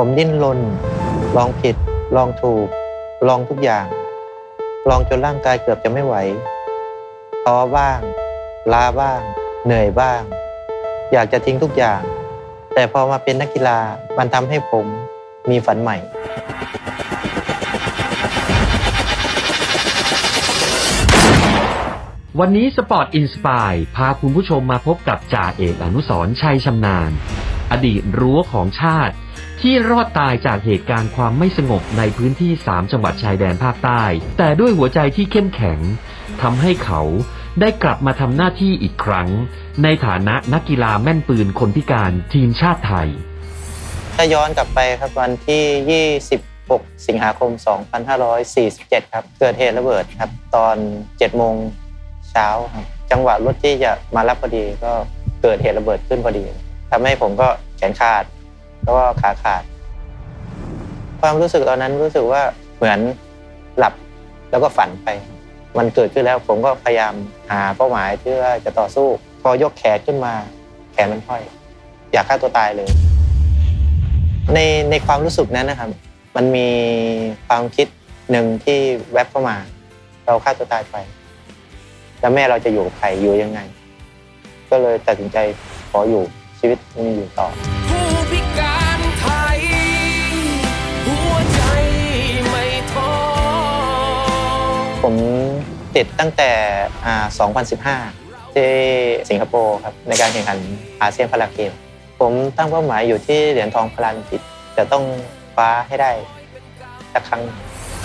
ผมดิ้นรนลองผิด ลองถูก ลองทุกอย่าง ลองจนร่างกายเกือบจะไม่ไหวท้อบ้างล้าบ้าง เหนื่อยบ้าง อยากจะทิ้งทุกอย่าง แต่พอมาเป็นนักกีฬามันทำให้ผมมีฝันใหม่ วันนี้สปอร์ตอินสปายพาคุณผู้ชมมาพบกับจ่าเอกอนุสรชัยชำนาญ อดีตรั้วของชาติ ที่รอดตายจากเหตุการณ์ความไม่สงบในพื้นที่ 3 จังหวัดชายแดนภาคใต้ แต่ด้วยหัวใจที่เข้มแข็งทำให้เขาได้กลับมาทำหน้าที่อีกครั้ง ในฐานะนักกีฬาแม่นปืนคนพิการทีมชาติไทย ถ้าย้อนกลับไปครับวันที่ 26 สิงหาคม 2547 ครับ เกิดเหตุระเบิดครับ ตอน 7 โมงเช้าครับ จังหวะรถที่จะมารับพอดีก็เกิดเหตุระเบิดขึ้นพอดี ทำให้ผมก็แขนขาดแล้วก็ขาขาด ความรู้สึกตอนนั้นรู้สึกว่าเหมือนหลับแล้วก็ฝันไป มันเกิดขึ้นแล้วผมก็พยายามหาเป้าหมายที่ว่าจะต่อสู้ พอยกแขนขึ้นมา แขนมันห้อย อยากฆ่าตัวตายเลย ในในความรู้สึกนั้นนะครับ มันมีความคิดหนึ่งที่แวบเข้ามา เราฆ่าตัวตายไปแล้วแม่เราจะอยู่กับใครอยู่ยังไง ก็เลยตัดสินใจขออยู่ ชีวิตมีอยู่ต่อ ผู้พิการไทย หัวใจไม่ท้อผมติดตั้งแต่อ่า2015 ที่สิงคโปร์ครับ ในการแข่งขันอาเซียนพาราเกม ผมตั้งเป้าหมายอยู่ที่เหรียญทองพาราลิมปิกจะต้องคว้าให้ได้สักครั้ง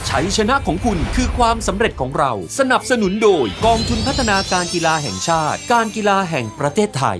ชัยชนะของคุณคือความสำเร็จของเรา สนับสนุนโดยกองทุนพัฒนาการกีฬาแห่งชาติ การกีฬาแห่งประเทศไทย